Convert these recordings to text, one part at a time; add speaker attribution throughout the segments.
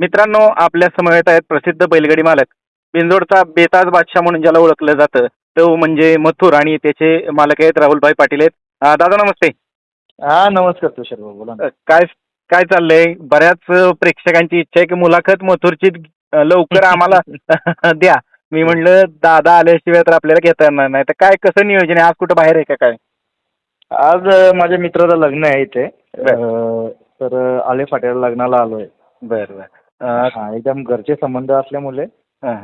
Speaker 1: मित्रांनो आपल्या समवेत आहेत प्रसिद्ध बैलगाडी मालक. बिंदोडचा बेताज बादशाह म्हणून ज्याला ओळखलं जातं तो म्हणजे मथुर आणि त्याचे मालक आहेत राहुलभाई पाटील आहेत. अं, दादा नमस्ते.
Speaker 2: हा नमस्कार तुषार भाऊ बोला ना.
Speaker 1: अं, काय काय चाललंय? बऱ्याच अं, प्रेक्षकांची इच्छा आहे की मुलाखत मथुरची अं, लवकर आम्हाला द्या. मी म्हणलं दादा आल्याशिवाय तर आपल्याला घेता येणार नाही. तर काय कसं नियोजन आहे? आज कुठं बाहेर आहे का काय?
Speaker 2: आज अ, माझ्या मित्राचं लग्न आहे इथे. अ, तर अ, आले फाट्याला लग्नाला आलोय.
Speaker 1: बरं बरं.
Speaker 2: हा एकदम घरचे संबंध असल्यामुळे.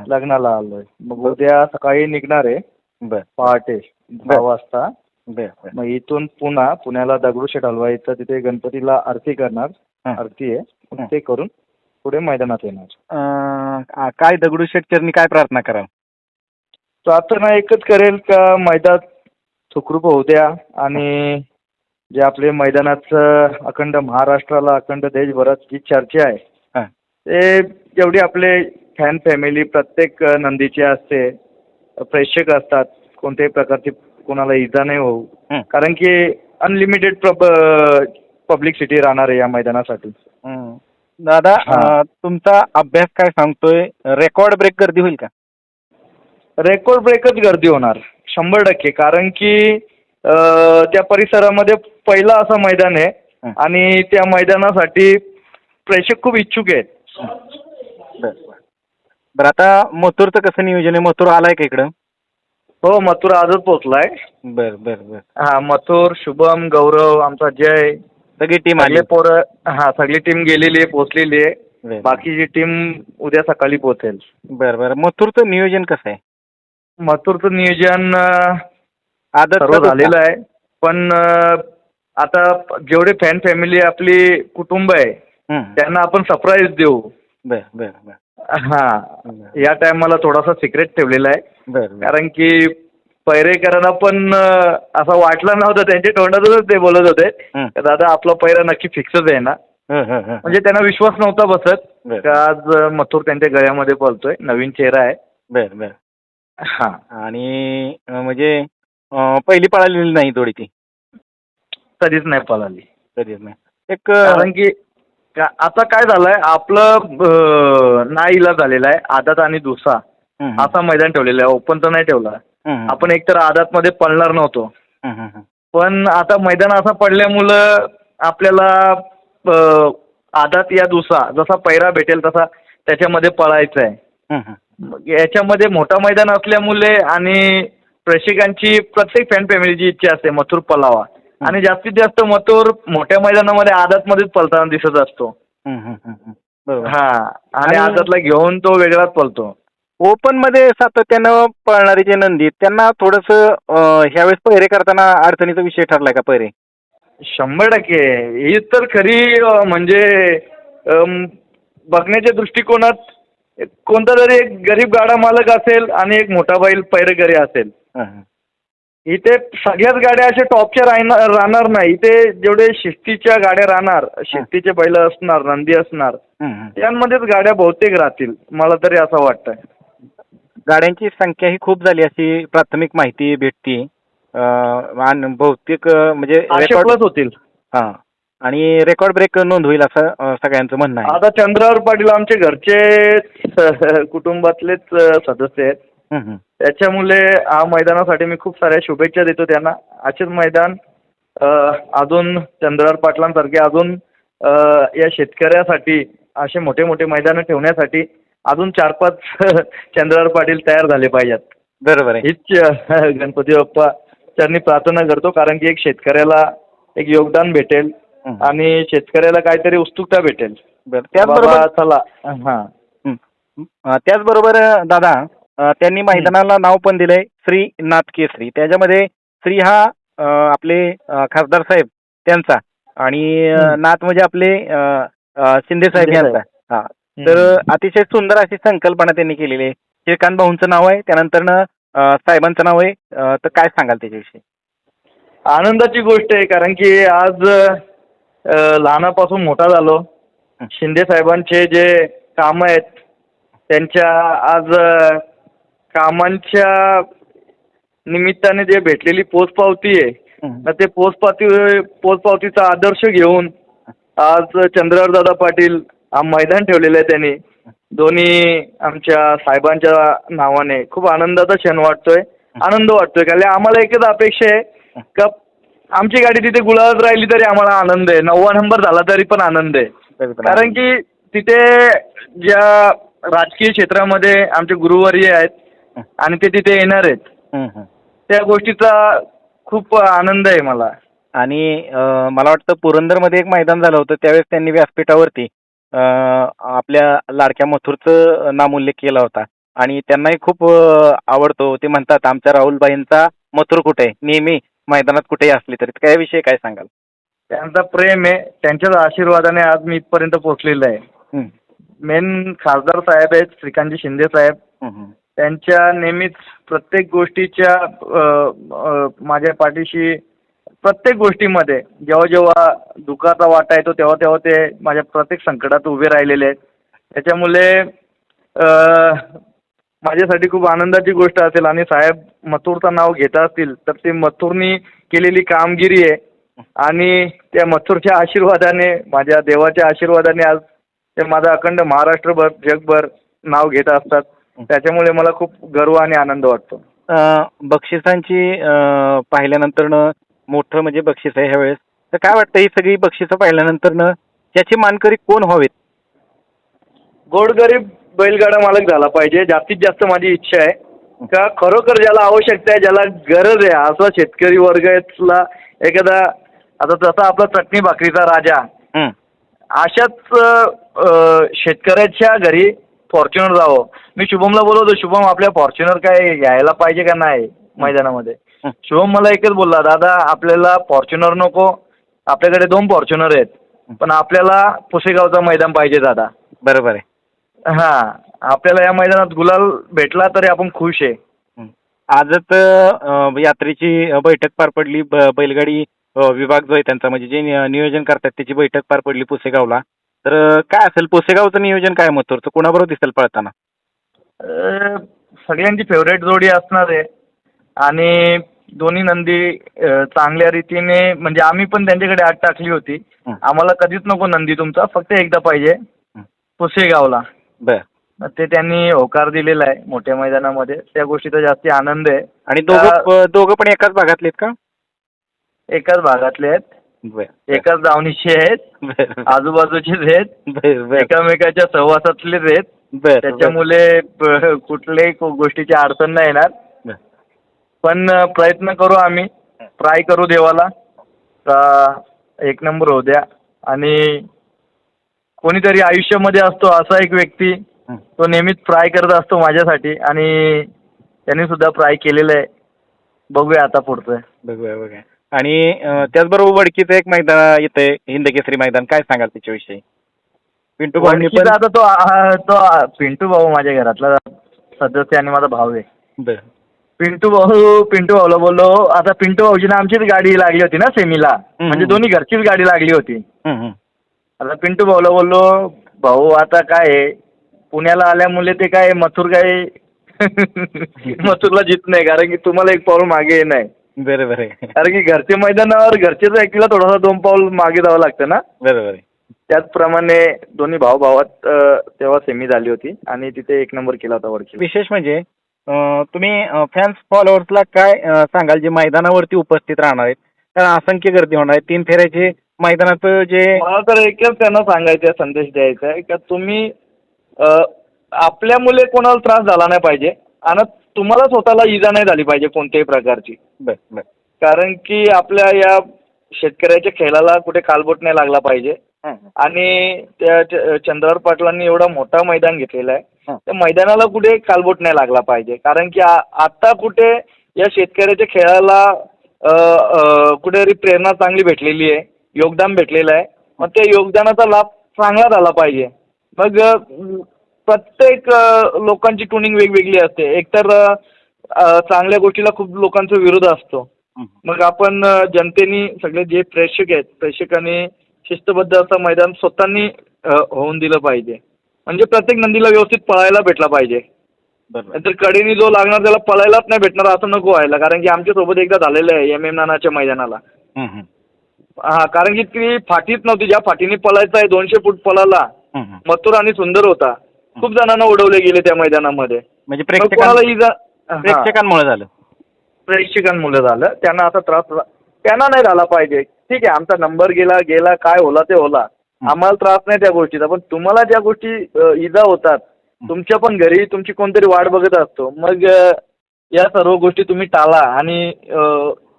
Speaker 2: लग्नाला आलोय. मग उद्या सकाळी निघणार आहे.
Speaker 1: बरं.
Speaker 2: पहाटे दहा वाजता.
Speaker 1: बरं
Speaker 2: मग इथून पुन्हा पुण्याला दगडूशेठ हलवाईचं तिथे गणपतीला आरती करणार. आरती आहे. ते करून पुढे मैदानात येणार.
Speaker 1: काय दगडूशेठ चरणी काय प्रार्थना करा
Speaker 2: प्रार्थना एकच करेल का मैदान सुखरूप होऊ द्या आणि जे आपले मैदानाचं अखंड महाराष्ट्राला अखंड देशभरात जी चर्चा आहे ते जेवढी आपले फॅन फॅमिली प्रत्येक नंदीची असते प्रेक्षक असतात कोणत्याही प्रकारची कोणाला इजा नाही होऊ
Speaker 1: हं.
Speaker 2: कारण की अनलिमिटेड पब्लिसिटी राहणार आहे या मैदानासाठी.
Speaker 1: दादा
Speaker 2: हा.
Speaker 1: अं, तुमचा अभ्यास काय सांगतोय रेकॉर्ड ब्रेक गर्दी होईल का
Speaker 2: रेकॉर्ड ब्रेकच गर्दी होणार शंभर टक्के कारण की अ, त्या परिसरामध्ये पहिलं असं मैदान आहे
Speaker 1: हं.
Speaker 2: आणि त्या मैदानासाठी प्रेक्षक खूप इच्छुक आहेत
Speaker 1: बरं बरं. बरं आता मथुरचं कसं नियोजन आहे? मथुर आलाय का इकडं?
Speaker 2: हो मथुर आजच पोचलाय
Speaker 1: बरं बरं बरं.
Speaker 2: हा मथुर शुभम गौरव आमचा जय.
Speaker 1: सगळी टीम आली.
Speaker 2: सगळे पोरं हा सगळी टीम गेलेली आहे पोचलेली आहे.
Speaker 1: बरं
Speaker 2: बाकीची टीम उद्या सकाळी पोहोचेल.
Speaker 1: बरं बरं. मथुरचं नियोजन कसं आहे?
Speaker 2: मथुरचं नियोजन अ,
Speaker 1: आदत
Speaker 2: सर्व झालेलं आहे. पण अ, आता जेवढे फॅन फॅमिली आपली कुटुंब आहे त्यांना आपण सरप्राईज देऊ.
Speaker 1: बरं बरं बरं.
Speaker 2: हा. या टायमाला थोडासा सिक्रेट ठेवलेला आहे.
Speaker 1: बरं बरं.
Speaker 2: कारण की पैरेकरांना पण असं वाटलं नव्हतं. त्यांच्या तोंडातूनच ते बोलत होते.
Speaker 1: हं.
Speaker 2: का दादा आपला पैरा नक्की फिक्सच आहे ना?
Speaker 1: हं, हं, हं.
Speaker 2: म्हणजे त्यांना विश्वास नव्हता बसत.
Speaker 1: बरं.
Speaker 2: का आज मथुर त्यांच्या गळ्यामध्ये पळतोय. नवीन चेहरा आहे.
Speaker 1: बरं बरं.
Speaker 2: हा.
Speaker 1: आणि अं, म्हणजे अं, पहिली पळालेली नाही थोडी ती?
Speaker 2: कधीच नाही पळाली.
Speaker 1: कधीच नाही. एक
Speaker 2: कारण की का- आता काय झालंय आपलं नाईला झालेला आहे आदात आणि
Speaker 1: हं.
Speaker 2: असा मैदान ठेवलेला आहे ओपन तर नाही ठेवला. आपण एकतर आदात मध्ये पळणार नव्हतो. पण आता मैदान असं पडल्यामुळं आपल्याला आदात या दुसरा जसा पैरा भेटेल तसा त्याच्यामध्ये पळायचं आहे याच्यामध्ये मोठा मैदान असल्यामुळे आणि प्रेक्षकांची प्रत्येक फॅन फॅमिलीची इच्छा असते मथुर पलावा आणि जास्तीत जास्त मथुर मोठ्या मैदानामध्ये आदातमध्येच पळताना दिसत असतो.
Speaker 1: हं,
Speaker 2: आणि आदातला घेऊन तो वेगळाच पळतो
Speaker 1: ओपनमध्ये सातत्यानं पळणारे जे नंदी त्यांना थोडस ह्यावेळेस पहिरे करताना अडचणीचा विषय ठरलाय का पहिरे?
Speaker 2: शंभर टक्के. ही तर खरी म्हणजे बघण्याच्या दृष्टिकोनात कोणता तरी एक गरीब गाडा मालक असेल आणि एक मोठा बैल पैरकरी असेल. इथे सगळ्याच गाड्या अशा टॉपच्या राहणार राहणार नाही. इथे जेवढे शिस्तीच्या गाड्या राहणार शिस्तीचे बैल असणार नंदी असणार
Speaker 1: हं, हं.
Speaker 2: यांमध्येच गाड्या बहुतेक राहतील मला तरी असं वाटतंय.
Speaker 1: गाड्यांची संख्या ही खूप झाली अशी प्राथमिक माहिती भेटती. आणि बहुतेक म्हणजे
Speaker 2: आठशे
Speaker 1: रेकॉर्ड
Speaker 2: प्लस होतील.
Speaker 1: हा. आणि रेकॉर्ड ब्रेक नोंद होईल असं सगळ्यांचं म्हणणं आहे.
Speaker 2: आता चंद्रावर पाटील आमचे घरचे कुटुंबातलेच सदस्य आहेत. त्याच्यामुळे हा मैदानासाठी मी खूप साऱ्या शुभेच्छा देतो त्यांना. असेच मैदान अजून चंद्रार पाटलांसारखे अजून या शेतकऱ्यासाठी असे मोठे मोठे मैदानं ठेवण्यासाठी अजून चार पाच चंद्रार पाटील तयार झाले पाहिजेत.
Speaker 1: बरोबर आहे.
Speaker 2: हीच गणपती बाप्पा त्यांनी प्रार्थना करतो कारण की एक शेतकऱ्याला एक योगदान भेटेल. आणि शेतकऱ्याला काहीतरी उत्सुकता भेटेल.
Speaker 1: त्याचबरोबर
Speaker 2: चला. हां.
Speaker 1: त्याचबरोबर दादा त्यांनी मैदानाला नाव पण दिलंय श्री नाथ केसरी. त्याच्यामध्ये श्री हा आपले खासदार साहेब त्यांचा आणि. नाथ म्हणजे आपले शिंदे साहेब यांचा. हा. तर अतिशय सुंदर अशी संकल्पना त्यांनी केलेली आहे. श्रीकांत भाऊंचं नाव आहे त्यानंतर साहेबांचं नाव आहे. तर काय सांगाल त्याच्याविषयी?
Speaker 2: आनंदाची गोष्ट आहे कारण की आज लहानापासून मोठा झालो. शिंदे साहेबांचे जे काम आहेत त्यांच्या आज कामांच्या निमित्ताने जे भेटलेली पोचपावती आहे
Speaker 1: हं.
Speaker 2: तर ते पोचपावती पोचपावतीचा आदर्श घेऊन आज चंद्रदादा पाटील हा मैदान ठेवलेलं आहे त्यांनी. दोन्ही आमच्या साहेबांच्या नावाने. खूप आनंदाचा क्षण वाटतोय. आनंद वाटतोय कारण आम्हाला एकच अपेक्षा आहे का आमची गाडी तिथे गुलाबात राहिली तरी आम्हाला आनंद आहे. नववा नंबर झाला तरी पण आनंद आहे. कारण की तिथे ज्या राजकीय क्षेत्रामध्ये आमचे गुरुवर्य आहेत आणि ते तिथे येणार आहेत.
Speaker 1: हं, हं.
Speaker 2: त्या गोष्टीचा खूप आनंद आहे मला.
Speaker 1: आणि अं, मला वाटतं पुरंदरमध्ये एक मैदान झालं होतं त्यावेळेस त्यांनी व्यासपीठावरती अं, आपल्या लाडक्या मथुरचं नामोल्लेख केला होता. आणि त्यांनाही खूप अं, आवडतो. ते म्हणतात आमच्या राहुलबाईंचा मथुर कुठे आहे? नेहमी मैदानात कुठेही असली तरी. त्याविषयी काय सांगाल?
Speaker 2: त्यांचा प्रेम आहे. त्यांच्याच आशीर्वादाने आज मी इथपर्यंत पोहोचलेलो आहे.
Speaker 1: हं,
Speaker 2: मेन खासदार साहेब आहेत श्रीकांतजी शिंदे साहेब.
Speaker 1: हं, हं.
Speaker 2: त्यांच्या नेहमीच प्रत्येक गोष्टीच्या माझ्या पाठीशी प्रत्येक गोष्टीमध्ये जेव्हा जेव्हा दुःखाचा वाटा येतो तेव्हा तेव्हा ते माझ्या प्रत्येक संकटात उभे राहिलेले आहेत. त्याच्यामुळे माझ्यासाठी खूप आनंदाची गोष्ट असेल आणि साहेब मथुरचं नाव घेत असतील तर ते मथुरनी केलेली कामगिरी आहे. आणि त्या मथुरच्या आशीर्वादाने माझ्या देवाच्या आशीर्वादाने आज ते माझा अखंड महाराष्ट्रभर जगभर नाव घेत असतात. त्याच्यामुळे मला खूप गर्व आणि आनंद वाटतो.
Speaker 1: अं, बक्षिसांची अं, पाहिल्यानंतरनं मोठं म्हणजे बक्षीस आहे ह्यावेळेस. तर काय वाटतं ही सगळी बक्षिसं पाहिल्यानंतरनं त्याची मानकरी कोण व्हावेत?
Speaker 2: गोरगरीब बैलगाडा मालक झाला पाहिजे. जास्तीत जास्त माझी इच्छा आहे. का खरोखर ज्याला आवश्यकता आहे ज्याला गरज आहे असा शेतकरी वर्गातला एखादा आता जसा आपला चटणी भाकरीचा राजा.
Speaker 1: हं,
Speaker 2: अशाच अ, शेतकऱ्याच्या घरी फॉर्च्युनर जावं. मी शुभमला बोलवतो शुभम आपल्या फॉर्च्युनर काय घ्यायला पाहिजे का नाही मैदानामध्ये. शुभम मला एकच बोलला दादा आपल्याला फॉर्च्युनर नको. आपल्याकडे दोन फॉर्च्युनर आहेत. पण आपल्याला पुसेगावचं मैदान पाहिजे दादा.
Speaker 1: बरोबर आहे.
Speaker 2: हां. आपल्याला या मैदानात गुलाल भेटला तरी आपण खुश आहे.
Speaker 1: आजच यात्रेची बैठक पार पडली. बैलगाडी विभाग जो आहे त्यांचा म्हणजे जे नियोजन करतात त्याची बैठक पार पडली पुसेगावला. तर काय असेल पुसेगावचं नियोजन काय मथुरचं कोणाबरोबर दिसेल पळताना?
Speaker 2: सगळ्यांची फेवरेट जोडी असणार आहे. आणि दोन्ही नंदी चांगल्या रीतीने म्हणजे आम्ही पण त्यांच्याकडे आठ टाकली होती. आम्हाला कधीच नको नंदी तुमचा फक्त एकदा पाहिजे. पुसेगावला.
Speaker 1: बर.
Speaker 2: ते त्यांनी होकार दिलेला आहे मोठ्या मैदानामध्ये. त्या गोष्टीचा जास्ती आनंद आहे.
Speaker 1: आणि दोघं दोघं पण एकाच भागातले आहेत का?
Speaker 2: एकाच भागातले आहेत.
Speaker 1: बर
Speaker 2: एकाच दावणीचे आहेत
Speaker 1: बर
Speaker 2: आजूबाजूचेच आहेत
Speaker 1: बर बर.
Speaker 2: एकामेकाच्या सहवासातलेच आहेत.
Speaker 1: बर
Speaker 2: त्याच्यामुळे प- कुठल्याही को- गोष्टीची अडचण नाही येणार.
Speaker 1: बर.
Speaker 2: पण अ, प्रयत्न करू आम्ही. ट्राय करू देवाला. का एक नंबर होऊ द्या. आणि कोणीतरी आयुष्यामध्ये असतो असा एक व्यक्ती
Speaker 1: हं.
Speaker 2: तो नेहमीच ट्राय करत असतो माझ्यासाठी. आणि त्यांनी सुद्धा ट्राय केलेलं आहे. बघूया आता पुढचं.
Speaker 1: बघूया बघूया. आणि त्याचबरोबर वडकीचं एक मैदान येतंय हिंद केसरी मैदान. काय सांगाल त्याच्याविषयी? पिंटू भाऊनी पण
Speaker 2: आता तो आ, तो आ, पिंटू भाऊ माझ्या घरातला सदस्य आणि माझा भाऊ आहे.
Speaker 1: बर.
Speaker 2: पिंटू भाऊ पिंटू भाऊला बोललो आता पिंटू भाऊची ना आमचीच गाडी लागली होती ना सेमीला. म्हणजे दोन्ही घरचीच गाडी लागली होती. आता पिंटू भाऊला बोललो भाऊ आता काय आहे? पुण्याला आल्यामुळे ते काय मथुर काय मथुरला जित नाही कारण की तुम्हाला एक पाऊल मागे नाही
Speaker 1: बरोबर आहे
Speaker 2: कारण की घरचे मैदानावर घरचेच ऐकलं थोडासा दोन पाऊल मागे जावं लागतं ना?
Speaker 1: बरोबर आहे
Speaker 2: त्याचप्रमाणे दोन्ही भाऊ भावात तेव्हा सेमी झाली होती आणि तिथे एक नंबर केला होता वडकी
Speaker 1: विशेष म्हणजे अं, तुम्ही फॅन्स फॉलोअर्सला काय अं, सांगाल जे मैदानावरती उपस्थित राहणार आहेत? कारण असंख्य गर्दी होणार आहे तीन फेऱ्याचे मैदानाचं जे
Speaker 2: मला तर एकच त्यांना सांगायचं आहे संदेश द्यायचा आहे का तुम्ही अ, आपल्या मुले कोणाला त्रास झाला नाही पाहिजे. आणि तुम्हाला स्वतःला इजा नाही झाली पाहिजे कोणत्याही प्रकारची.
Speaker 1: बर बर.
Speaker 2: कारण की आपल्या या शेतकऱ्याच्या खेळाला कुठे कालबोट नाही लागला पाहिजे. आणि त्या च- चंद्रावर पाटलांनी एवढा मोठा मैदान घेतलेला आहे. त्या मैदानाला कुठे कालबोट नाही लागला पाहिजे. कारण की आ- आता कुठे या शेतकऱ्याच्या खेळाला अ, अ, कुठेतरी प्रेरणा चांगली भेटलेली आहे योगदान भेटलेलं आहे. मग त्या योगदानाचा लाभ चांगला झाला पाहिजे. मग अ, प्रत्येक अ, लोकांची ट्युनिंग वेगवेगळी असते. एकतर अ, चांगल्या गोष्टीला खूप लोकांचा विरोध असतो. मग आपण जनतेनी सगळे जे प्रेक्षक आहेत प्रेक्षकांनी शिस्तबद्ध असं मैदान स्वतःनी होऊन दिलं पाहिजे. म्हणजे प्रत्येक नंदीला व्यवस्थित पळायला भेटला पाहिजे. नंतर कडेनी जो लागणार त्याला पळायलाच नाही भेटणार असं नको व्हायला कारण की आमच्यासोबत एकदा झालेलं आहे एम एम नानाच्या मैदानाला.
Speaker 1: हं,
Speaker 2: कारण की ती फाटीच नव्हती ज्या फाटीने पळायचं आहे दोनशे फूट पळाला. मथुर आणि सुंदर होता. खूप जणांना उडवले गेले त्या मैदानामध्ये.
Speaker 1: म्हणजे
Speaker 2: कोणाला इजा.
Speaker 1: प्रेक्षकांमुळे झालं.
Speaker 2: प्रेक्षकांमुळे झालं. त्यांना आता त्रास. त्यांना नाही झाला पाहिजे. ठीक आहे आमचा नंबर गेला गेला काय होला ते होला. आम्हाला त्रास नाही त्या गोष्टीचा पण तुम्हाला ज्या गोष्टी इजा होतात तुमच्या पण घरी तुमची कोणतरी वाट बघत असतो. मग या सर्व गोष्टी तुम्ही टाळा आणि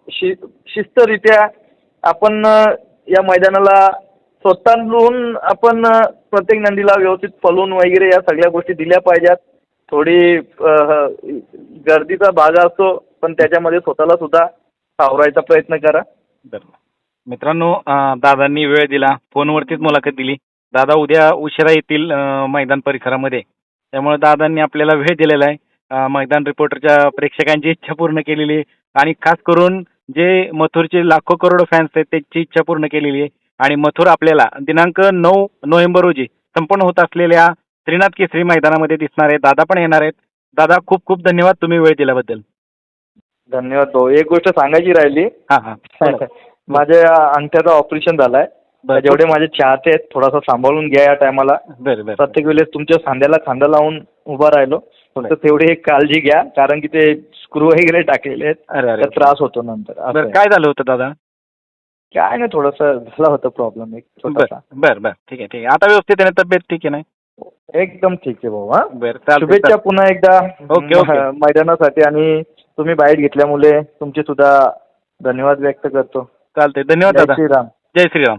Speaker 2: शि शिस्तरित्या आपण या मैदानाला स्वतःहून आपण प्रत्येक नंदीला व्यवस्थित फलून वगैरे या सगळ्या गोष्टी दिल्या पाहिजेत. थोडी गर्दीचा भाग असतो पण त्याच्यामध्ये स्वतःला सुद्धा सावरायचा प्रयत्न करा.
Speaker 1: मित्रांनो दादांनी वेळ दिला. फोनवरतीच मुलाखत दिली. दादा उद्या उशिरा येतील मैदान परिसरामध्ये. त्यामुळे दादांनी आपल्याला वेळ दिलेला आहे. मैदान रिपोर्टरच्या प्रेक्षकांची इच्छा पूर्ण केलेली आहे. आणि खास करून जे मथुरचे लाखो करोड फॅन्स आहेत त्यांची इच्छा पूर्ण केलेली आहे. आणि मथुर आपल्याला दिनांक नऊ नोव्हेंबर रोजी संपन्न होत असलेल्या श्रीनाथ केसरी मैदानामध्ये दिसणार आहे. दादा पण येणार आहेत. दादा खूप खूप धन्यवाद तुम्ही वेळ दिल्याबद्दल.
Speaker 2: धन्यवाद भाऊ. एक गोष्ट सांगायची राहिली.
Speaker 1: हां हां.
Speaker 2: माझ्या अंगठ्याचं ऑपरेशन झालंय. जेवढे माझे चाहते आहेत थोडासा सांभाळून घ्या या टायमाला.
Speaker 1: बरं बरं.
Speaker 2: प्रत्येक वेळेस तुमच्या खांद्याला खांदा लावून उभा राहिलो. फक्त तेवढी एक काळजी घ्या कारण की ते स्क्रू वगैरे टाकलेले आहेत. त्रास होतो नंतर.
Speaker 1: काय झालं होतं दादा?
Speaker 2: काय नाही थोडस झाला होता प्रॉब्लेम एक
Speaker 1: बर
Speaker 2: छोटासा.
Speaker 1: बर बर ठीक आहे ठीक आहे. आता व्यवस्थित आहे तब्येत ठीक आहे ना?
Speaker 2: एकदम ठीक आहे भाऊ हा.
Speaker 1: बरं चालतंय,
Speaker 2: शुभेच्छा
Speaker 1: चालतंय.
Speaker 2: पुन्हा एकदा
Speaker 1: ओके, ओके.
Speaker 2: म- मैदानासाठी आणि तुम्ही बाईट घेतल्यामुळे तुमचे सुद्धा धन्यवाद व्यक्त करतो.
Speaker 1: चालतंय धन्यवाद
Speaker 2: जय
Speaker 1: दादा.
Speaker 2: श्रीराम.
Speaker 1: जय श्रीराम.